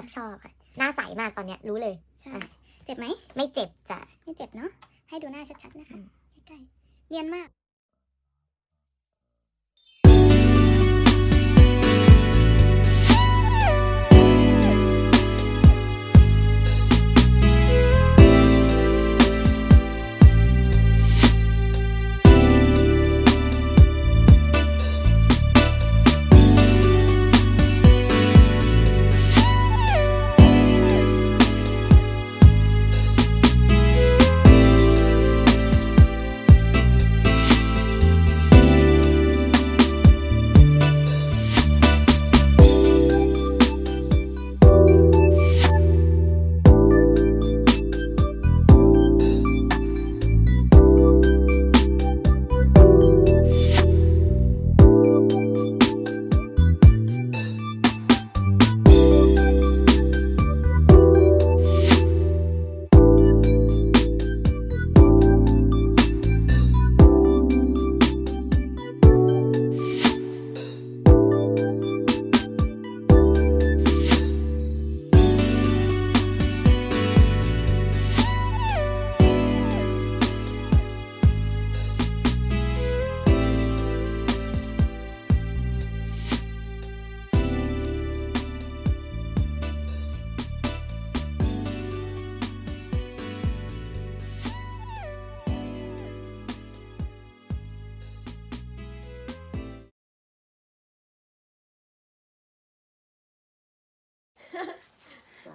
อบชอบค่ะหน้าใสมากตอนเนี้ยรู้เลยใช่อะเจ็บไหมไม่เจ็บจ้ะไม่เจ็บเนาะให้ดูหน้าชัดๆนะคะอืมใกล้ๆเนียนมาก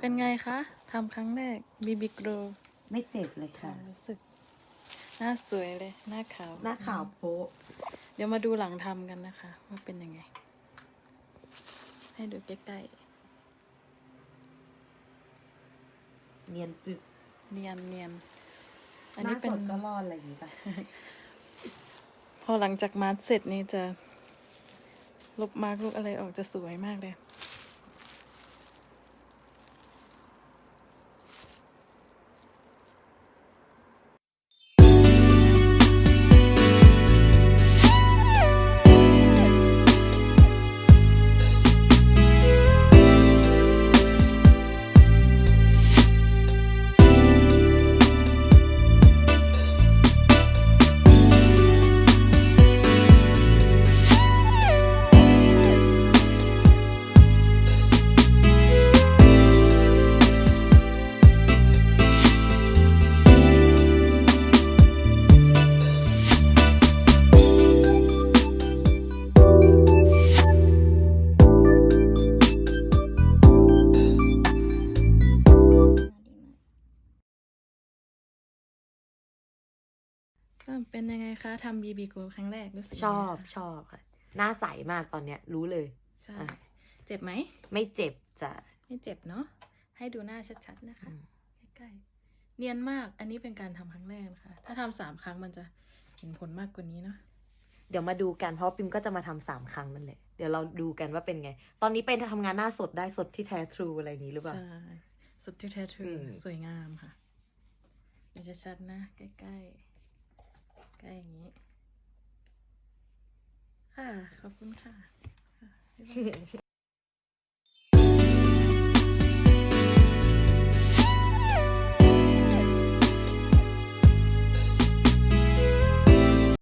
เป็นไงคะทำครั้งแรกบีบิโกรไม่เจ็บเลยค่ะ รู้สึก หน้าสวยเลย หน้าขาว หน้าขาวโป๊ะ เดี๋ยวมาดูหลังทำกันนะคะ ว่าเป็นยังไง ให้ดูใกล้เนียนปึกๆเนียนเนียนอันหน้านี้เป็สน ดก็รอดอะไรอย่างนี้ป่ะ พอหลังจากมาร์คเสร็จนี่จะ ลบมาร์กลบอะไรออกจะสวยมากเลย เป็นยังไงคะทำบีบีโกครั้งแรกรู้สึกยังชไงอบคะชอบค่ะ หน้าใสมากตอนเนี้ยรู้เลย ใช่อะเจ็บไหม ไม่เจ็บจ้ะ ไม่เจ็บเนาะ ให้ดูหน้าชัดๆนะคะอืมใกล้ๆ เนียนมาก อันนี้เป็นการทำครั้งแรกนะคะ ถ้าทำสามครั้งมันจะเห็นผลมากกว่านี้เนาะ เดี๋ยวมาดูกัน เพราะว่าปิมก็จะมาทำสามครั้งนั่นแหละ เดี๋ยวเราดูกันว่าเป็นไง ตอนนี้ไปทำงานหน้าสดได้สดที่แท้ทรูอะไรนี้หรือเปล่า ใช่สุดที่แท้ทรูอืมสวยงามค่ะเดี๋ยวจะชัดนะ ใกล้ๆ ใกล้อย่างนี้ ค่ะ ขอบคุณค่ะ